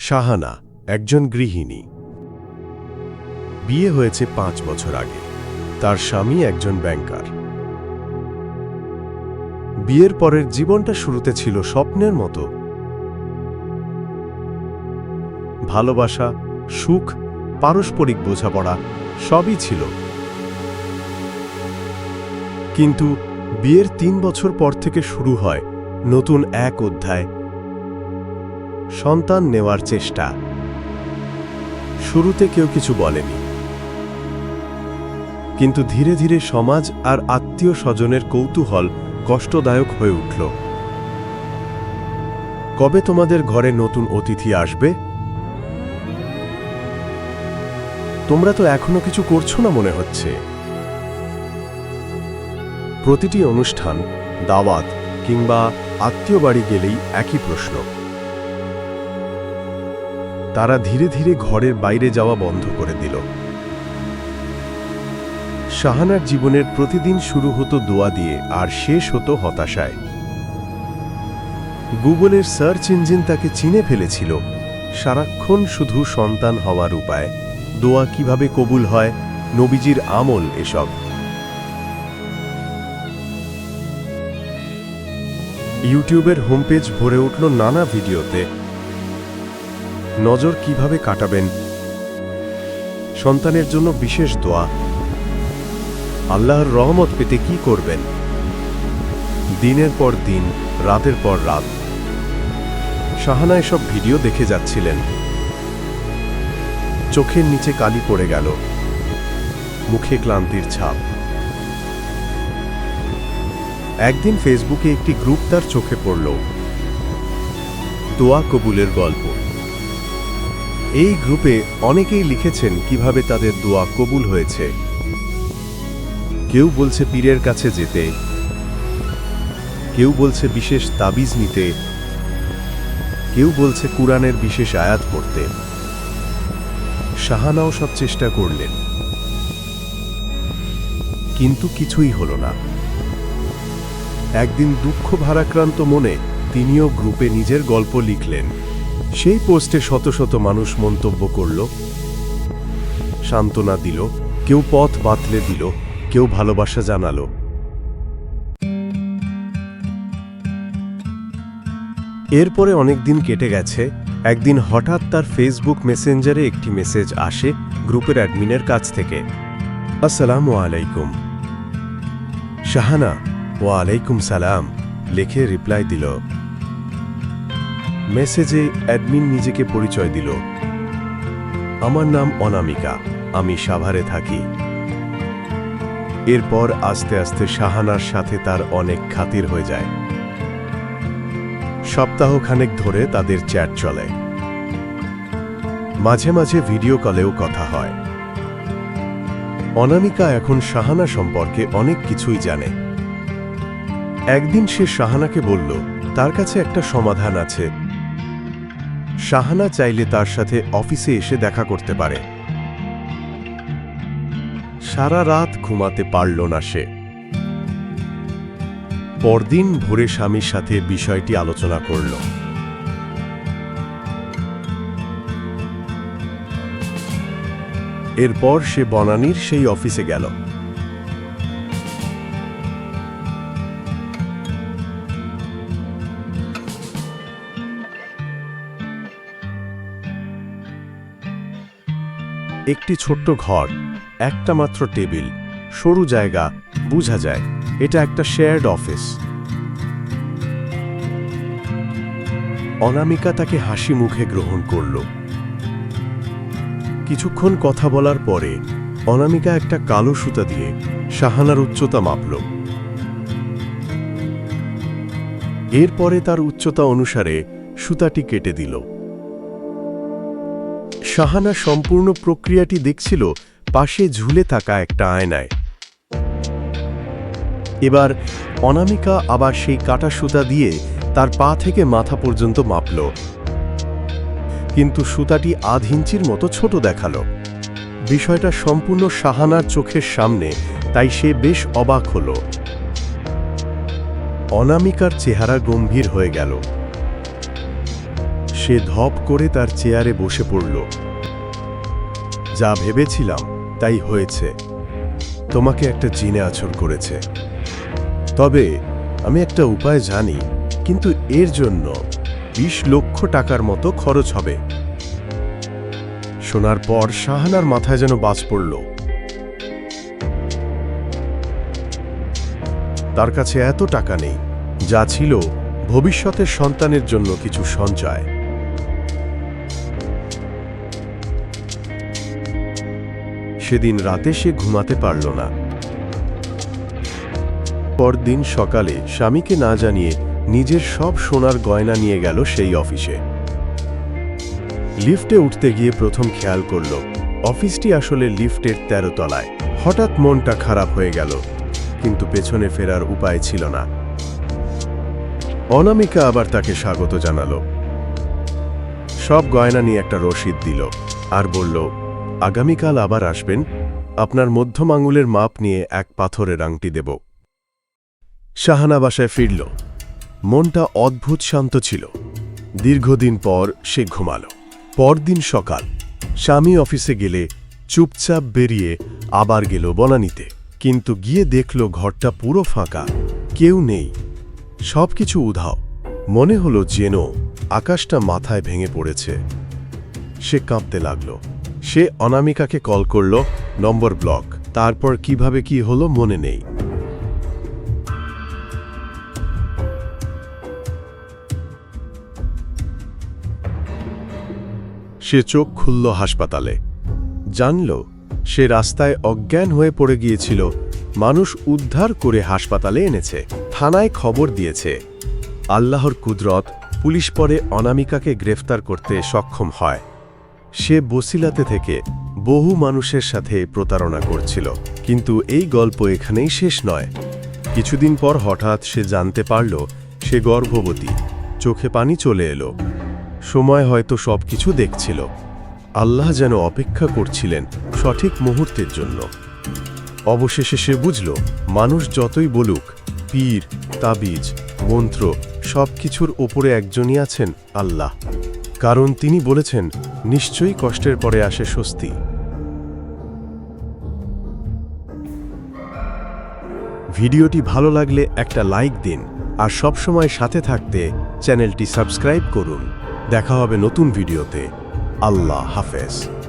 শাহানা, একজন গৃহিণী। বিয়ে হয়েছে পাঁচ বছর আগে। তার স্বামী একজন ব্যাংকার। বিয়ের পরের জীবনটা শুরুতে ছিল স্বপ্নের মতো। ভালোবাসা, সুখ, পারস্পরিক বোঝাপড়া সবই ছিল। কিন্তু বিয়ের তিন বছর পর থেকে শুরু হয় নতুন এক অধ্যায় সন্তান নেওয়ার চেষ্টা। শুরুতে কেউ কিছু বলেনি। কিন্তু ধীরে ধীরে সমাজ আর আত্মীয় স্বজনের কৌতূহল কষ্টদায়ক হয়ে উঠল। কবে তোমাদের ঘরে নতুন অতিথি আসবে? তোমরা তো এখনও কিছু করছ না মনে হচ্ছে। প্রতিটি অনুষ্ঠান, দাওয়াত কিংবা আত্মীয় বাড়ি গেলেই একই প্রশ্ন। তারা ধীরে ধীরে ঘরের বাইরে যাওয়া বন্ধ করে দিল। শাহানার জীবনের প্রতিদিন শুরু হতো দোয়া দিয়ে, আর শেষ হতো হতাশায়। গুগলের সার্চ ইঞ্জিন তাকে চিনে ফেলেছিল। সারাক্ষণ শুধু সন্তান হওয়ার উপায়। দোয়া কীভাবে কবুল হয়, নবীজির আমল এসব। ইউটিউবের হোমপেজ ভরে উঠল নানা ভিডিওতে। নজর কীভাবে কাটাবেন? সন্তানের জন্য বিশেষ দোয়া। আল্লাহর রহমত পেতে কি করবেন? দিনের পর দিন, রাতের পর রাত। শাহানা এসব ভিডিও দেখে যাচ্ছিলেন। চোখের নিচে কালি পড়ে গেল। মুখে ক্লান্তির ছাপ। একদিন ফেসবুকে একটি গ্রুপ তার চোখে পড়ল। দোয়া কবুলের গল্প। এই গ্রুপে অনেকেই লিখেছেন কীভাবে তাদের দোয়া কবুল হয়েছে। কেউ বলছে পীরের কাছে যেতে। কেউ বলছে বিশেষ তাবিজ নিতে। কেউ বলছে কুরআনের বিশেষ আয়াত পড়তে। শাহানাও সব চেষ্টা করলেন। কিন্তু কিছুই হল না। একদিন দুঃখ ভারাক্রান্ত মনে তিনিও গ্রুপে নিজের গল্প লিখলেন। সেই পোস্টে শত শত মানুষ মন্তব্য করল, সান্ত্বনা দিল, কেউ পথ বাতলে দিল, কেউ ভালোবাসা জানালো। এরপরে অনেক দিন কেটে গেছে, একদিন হঠাৎ তার ফেসবুক মেসেঞ্জারে একটি মেসেজ আসে গ্রুপের অ্যাডমিনের কাছ থেকে। আসসালামু আলাইকুম। শাহানা, ওয়ালাইকুম সালাম, লিখে রিপ্লাই দিল। মেসেজে অ্যাডমিন নিজেকে পরিচয় দিল। আমার নাম অনামিকা, আমি সাভারে থাকি। এরপর আস্তে আস্তে শাহানার সাথে তার অনেক খাতির হয়ে যায়। সপ্তাহখানেক ধরে তাদের চ্যাট চলে। মাঝে মাঝে ভিডিও কলেও কথা হয়। অনামিকা এখন শাহানা সম্পর্কে অনেক কিছুই জানে। একদিন সে শাহানাকে বলল, তার কাছে একটা সমাধান আছে শাহানা চাইলে তার সাথে অফিসে এসে দেখা করতে পারে। সারা রাত ঘুমাতে পারল না সে। পরদিন ভোরে স্বামীর সাথে বিষয়টি আলোচনা করল। এরপর সে বনানীর সেই অফিসে গেল। একটি ছোট্ট ঘর, একটা মাত্র টেবিল, সরু জায়গা, বোঝা যায়, এটা একটা শেয়ার্ড অফিস অনামিকা তাকে হাসি মুখে গ্রহণ করল। কিছুক্ষণ কথা বলার পরে, অনামিকা একটা কালো সুতা দিয়ে শাহানার উচ্চতা মাপল। এরপরে তার উচ্চতা অনুসারে সুতাটি কেটে দিল। শাহানা সম্পূর্ণ প্রক্রিয়াটি দেখছিল পাশে ঝুলে থাকা একটা আয়নায়। এবার অনামিকা আবার সেই কাটা সুতা দিয়ে তার পা থেকে মাথা পর্যন্ত মাপল। কিন্তু সুতাটি আধ ইঞ্চির মতো ছোট দেখাল। বিষয়টা সম্পূর্ণ শাহানার চোখের সামনে, তাই সে বেশ অবাক হল। অনামিকার চেহারা গম্ভীর হয়ে গেল। সে ধপ করে তার চেয়ারে বসে পড়ল। যা ভেবেছিলাম, তাই হয়েছে। তোমাকে একটা জিনে আছর করেছে। তবে আমি একটা উপায় জানি, কিন্তু এর জন্য বিশ লক্ষ টাকার মতো খরচ হবে। শোনার পর শাহানার মাথায় যেন বাজ পড়ল। তার কাছে এত টাকা নেই, যা ছিল ভবিষ্যতের সন্তানের জন্য কিছু সঞ্চয়। সেদিন রাতে সে ঘুমাতে পারল না। পরদিন সকালে স্বামীকে না জানিয়ে নিজের সব সোনার গয়না নিয়ে গেল সেই অফিসে। লিফটে উঠতে গিয়ে প্রথম খেয়াল করল, অফিসটি আসলে লিফটের তেরো তলায়। হঠাৎ মনটা খারাপ হয়ে গেল, কিন্তু পেছনে ফেরার উপায় ছিল না। অনামিকা আবার তাকে স্বাগত জানালো। সব গয়না নিয়ে একটা রসিদ দিল আর বলল আগামীকাল আবার আসবেন, আপনার মধ্যম আঙুলের মাপ নিয়ে এক পাথরের আংটি দেব। শাহানা বাসায় ফিরল। মনটা অদ্ভুত শান্ত ছিল। দীর্ঘদিন পর সে ঘুমাল। পরদিন সকাল, স্বামী অফিসে গেলে চুপচাপ বেরিয়ে আবার গেল বনানিতে। কিন্তু গিয়ে দেখল ঘরটা পুরো ফাঁকা, কেউ নেই। সবকিছু উধাও। মনে হলো যেন আকাশটা মাথায় ভেঙে পড়েছে। সে কাঁপতে লাগল। সে অনামিকাকে কল করল, নম্বর ব্লক। তারপর কীভাবে কি হলো মনে নেই। সে চোখ খুলল হাসপাতালে। জানল, সে রাস্তায় অজ্ঞান হয়ে পড়ে গিয়েছিল। মানুষ উদ্ধার করে হাসপাতালে এনেছে। থানায় খবর দিয়েছে। আল্লাহর কুদরত, পুলিশ পরে অনামিকাকে গ্রেফতার করতে সক্ষম হয়। সে বসিলাতে থেকে বহু মানুষের সাথে প্রতারণা করছিল। কিন্তু এই গল্প এখানেই শেষ নয়। কিছুদিন পর হঠাৎ সে জানতে পারল, সে গর্ভবতী। চোখে পানি চলে এলো। সময় হয়তো সবকিছু দেখছিল। আল্লাহ যেন অপেক্ষা করছিলেন সঠিক মুহূর্তের জন্য। অবশেষে সে বুঝল, মানুষ যতই বলুক, পীর, তাবিজ, মন্ত্র, সবকিছুর ওপরে একজনই আছেন আল্লাহ। কারণ তিনি বলেছেন, নিশ্চয়ই কষ্টের পরে আসে স্বস্তি। ভিডিওটি ভালো লাগলে একটা লাইক দিন, আর সবসময় সাথে থাকতে চ্যানেলটি সাবস্ক্রাইব করুন। দেখা হবে নতুন ভিডিওতে। আল্লাহ হাফেজ।